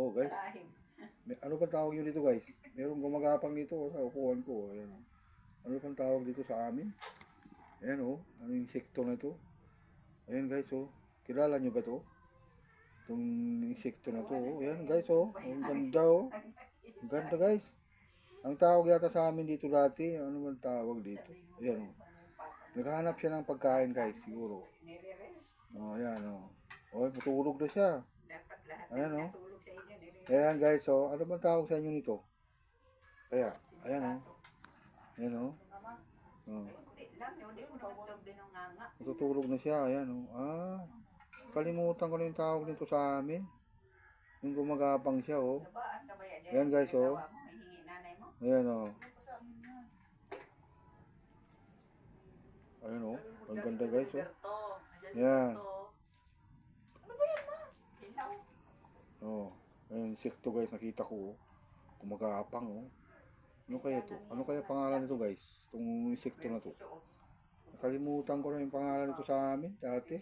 Oh, guys. May, ano bang tawag nyo dito, guys? Merong gumagapang dito oh, sa upuan ko. oh. Ayan, oh. Ano bang tawag dito sa amin? Ayan, oh. Ano yung insekto na ito? Ayan, guys, oh. Kilala nyo ba to? Itong insekto na to, oh. Ayan, guys, oh. Ang ganda, oh. Ang ganda, guys. Ang tawag yata sa amin dito dati, ano bang tawag dito? Ayan, oh. Naghahanap siya ng pagkain, guys, siguro. Oh, ayan, oh. Oh, matulog na siya. Lahat Ayan, ng oh. sa inyo. Ayan, guys, oh. Ano bang tawag sa inyo nito? Kaya, ayan, oh. Ayan, oh. Oh. Nganga. Matutulog na siya, ayan, oh. Ah, kalimutan ko na yung tawag nito sa amin. Yung gumagapang siya, oh. Gabaan ka ba yan? Ayan, guys, oh. Nanay mo. Ayan, oh. Ayan, oh. Ang ganda, guys, oh. Ayan. Ano ba yan, ma? Ilaw. Oh. Ayan, insekto, guys, nakita ko, oh. Gumagapang, oh. Ano kaya to? Ano kaya pangalan nito, guys? Itong insekto na to. Nakalimutan ko na yung pangalan nito sa amin dati.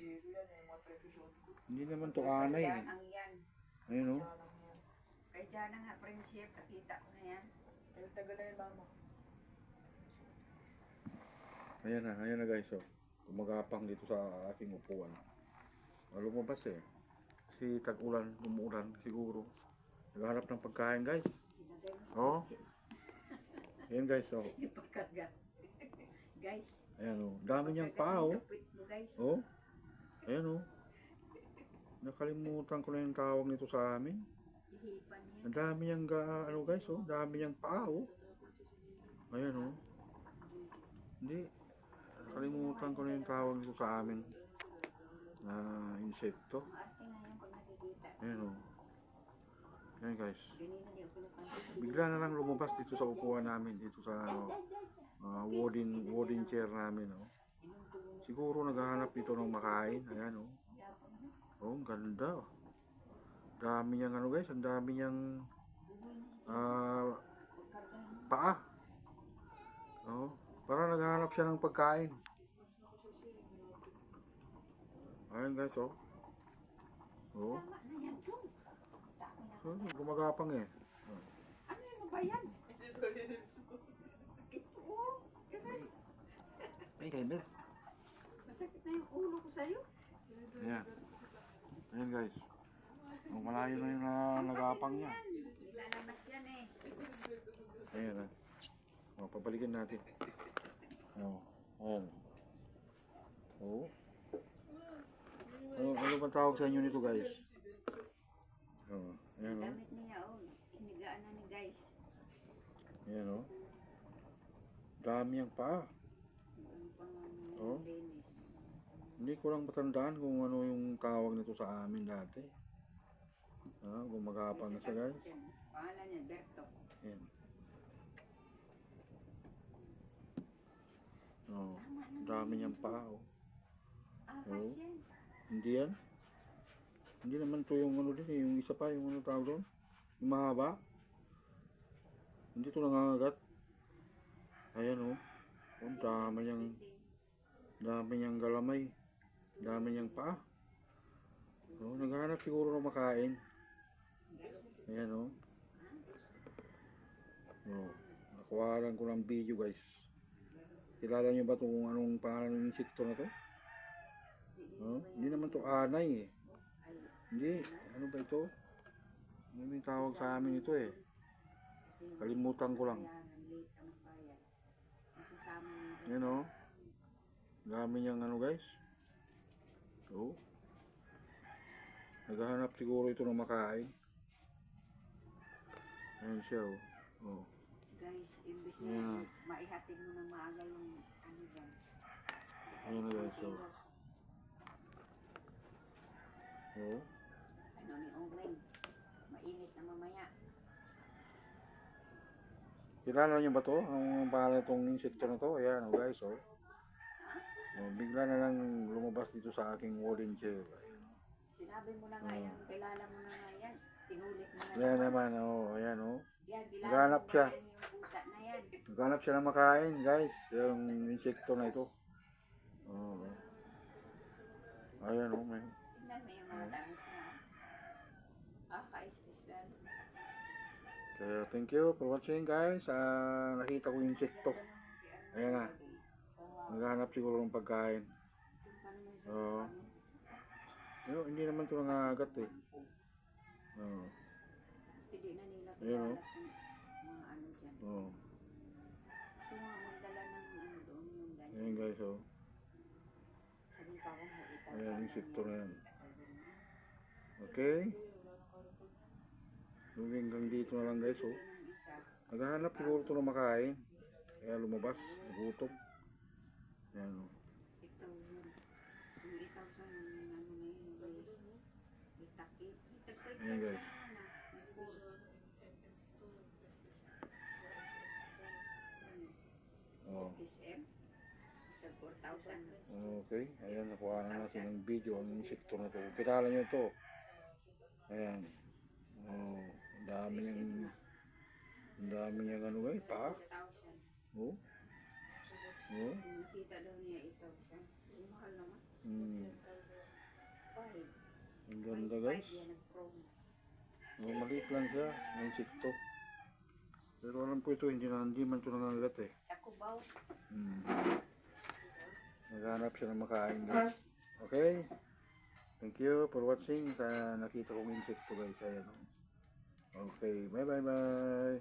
Hindi naman to anay. eh. Yan ang yan. Ayun, oh. Kay Jana nga, friendship, nakita ko na yan. Ayan na, ayan na guys, oh. Gumagapang dito sa aking upuan. Lumabas eh. Kasi tag-ulan, umuulan siguro. Naghahanap ng pagkain guys. Oh. Ayan guys, oh. Guys. Ayan oh. Dami niyang paa, oh. Oh. Ayan oh. Nakalimutan ko na yung tawag nito sa amin. Ang dami niyang, ga, ano guys, oh. Dami niyang paa, oh. Ayan oh. Hindi. Nakalimutan ko na yung tawag nito sa amin. Na insekto. Yan pag nakikita. Ayan oh. Guys. Bigla na lang lumabas dito sa upuan namin, dito sa ano, ah, wooden, wooden chair namin. Oh. Siguro naghahanap dito ng makain. Ayan oh. Oh, ang ganda. Dami niyang ano guys, ang dami niyang ah, paa. Oh, para naghahanap siya ng pagkain. Ayan guys, oh. Oh, Tama na yan, Jun. Dami na. oh gumagapang eh. Ano yun ba yan? Ito, oh. Ganun. Ay, timer. Masakit na yung ulo ko sa'yo. Ayan. Ayan guys. Oh, malayo na yung na, nagapang niya. Lalabas yan eh. Ayan na. Oh, pabalikan natin. Oh, ayan. Oh. Bang tawag sa inyo nito guys? Oh, ayan oh. Damit niya, oh. Inigaan na ni guys. Ayan oh. Dami ang paa. Oh. Hindi ko lang matandaan kung ano yung tawag nito sa amin dati. Ah, gumagapang na siya guys. Pangalan niya, Berto. Ayan. Oh, dami niyang paa oh. Ahas Oh. Hindi yan. Hindi naman to yung ano din eh, yung isa pa, yung ano tawag doon. Yung mahaba. Hindi to nangangagat. Ayan oh. Oh, dami niyang, dami niyang galamay. Dami niyang paa. Oh, naghahanap siguro ng makain. Ayan oh. Oh, nakuharan ko ng video guys. Kilala niyo ba to kung anong pangalan ng insekto na to? Oh, hindi naman to anay eh. Hindi, ano ba ito? Ano may tawag sa amin ito eh. Kalimutan ko lang. Yan o. Dami niyang ano guys. Oh. Naghahanap siguro ito ng makain. Ayan siya oh. Oh. Guys, imbis na Yeah. maihatid mo ng maaga yung ano dyan. Ayan na guys oh. Oh. Ano ni Ongweng. Mainit na mamaya. Kilala niyo ba to? Ang pangalan itong insekto na to? Ayan oh guys oh. Oh, bigla na lang lumabas dito sa aking wooden chair. Ayan, oh. Sinabi mo na nga yan. Kilala mo na nga yan. Tinulit mo na Ayan naman oh. Ayan oh. Yan, kilala Naghanap mo siya. yan yung pusa na yan. Naghanap siya ng makain, guys. Yung insekto na ito. Oo. Ayan, oh, may. Mga. Ah, naka-istislan. Kaya thank you for watching guys. Ah, nakita ko yung insekto. Ayan na. Naghahanap siguro ng pagkain. Oo. Pero hindi naman ito nangagat eh. Oo. Hindi na nila Ayun, oh. mga ano dyan. Oo. Gusto mo nga magdala ng ano doon yung ganyan. Ayan guys oh. Sabi pa ko, itaw. Ayan, insekto na yan. Okay? Hanggang dito na lang guys oh. Naghahanap siguro ito ng makain. Kaya lumabas. Nagutom. Ayan oh. Na Ayan, guys. Oh. SM. Sa 4,000. Okay, ayan, nakuha na natin ng video ang insekto na to. Kilala nyo to. Ayan. Oh, dami niyang, ang dami niyang ano guys, pa. 4,000. Oh. Oh. Nakita daw niya. Yung mahal naman. Hmm. Ang ganda guys. Oh, maliit lang siya, ang insekto. Pero alam ko ito, hindi na, hindi man ito nangangagat eh. Sa Cubao. Hmm. Naghanap siya ng makain guys. Okay? Thank you for watching sa nakita kong insekto guys. Ayan. oh. Okay, bye bye bye.